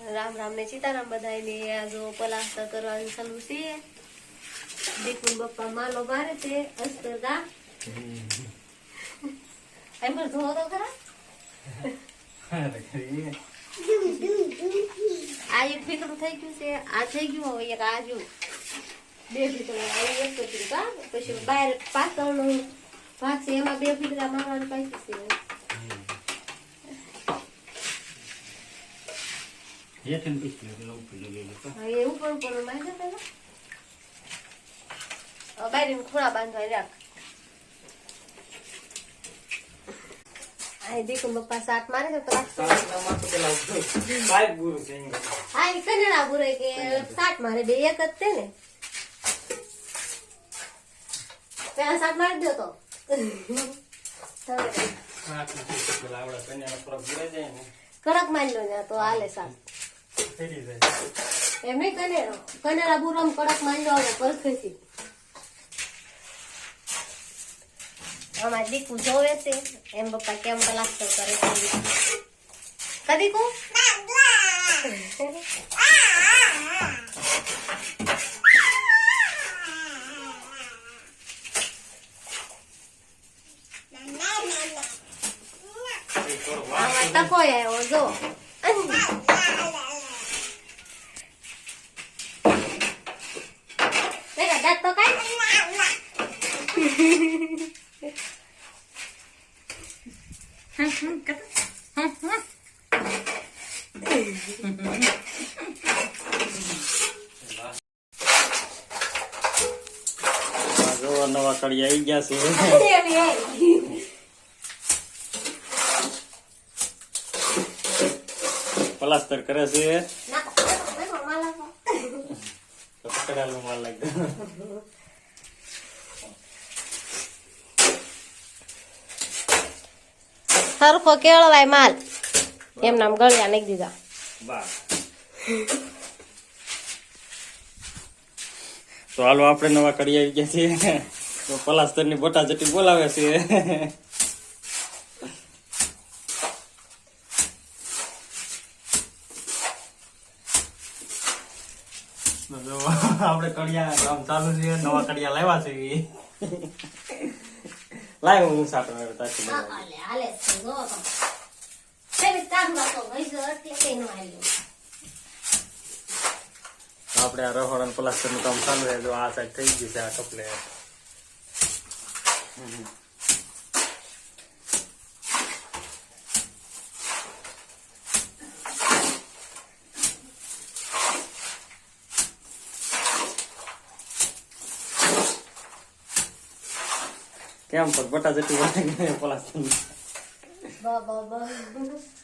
રામ રામ ને સીતારામ બધાને આ જો પલાસ્તર કરવાનું ચાલુ છે. દીકુન બપ્પા માલો મારે છે અસ્તર દા એમ ધોવો તો ખરા. આ એક ફીકડું થઈ ગયું છે આ થઈ ગયું હવે એક આ ગયું બે ફીકડા એક પછી બહાર પાછળનો ભાગ છે એમાં બે ફીકડા મારવાનું બાકી છે. હેઠળ પીસી પેલા ઉપર લગેલું એ ઉપર ઉપર મારી દે પેલા હવે ખૂણા બાંધવા રાખ. આ દીકુ બપ્પા સાત મારે છે તો રાખતો માં પેલા ઉપર પાઇપ ગુરુ છે એમ. હા એ કનેડા બુરે કે સાત મારે બે એક જ ને. પેલા સાત મારી દો તો ને. કડક મારી લો ને તો હાલે સાત ફેરી જાય. એમ નહીં કનેડો કનેડા બુરમ કડક માંડો આવે પરખેથી અમાર દીકુ જોવે છે એમ પપ્પા કેમ પ્લાસ્ટર કરે છે. કદી કુ આમાં ટકો આવ્યો જો Venga, દાંત તો કાઢ. આ જો નવા કડી આવી ગયા છે. પ્લાસ્ટર કરે છે પકડાયેલો માલ લાગી સરખો કેળવાય માલ. એમ નામ ગળ્યા નાખી દીધા. તો હાલો આપણે નવા કરી આવી ગયા છીએ. તો પલાસ્તરની બોટા જટી બોલાવે છે. આપણે કડિયા કામ ચાલુ છે, નવા કડિયા લાવ્યા છે. લાવ હું સાટો આવ્યો બનાવી. હાલે, હાલે જો તો. સેવી કામ રાખો, ભાઈ, જો અટકે કઈ ન હાલ્યું. આપણે આ રહોડા પ્લાસ્ટરનું કામ ચાલુ છે જો આ સાઈડ થઈ ગયું છે આ કપલે કેમ પણ બટા જટી બ, બ.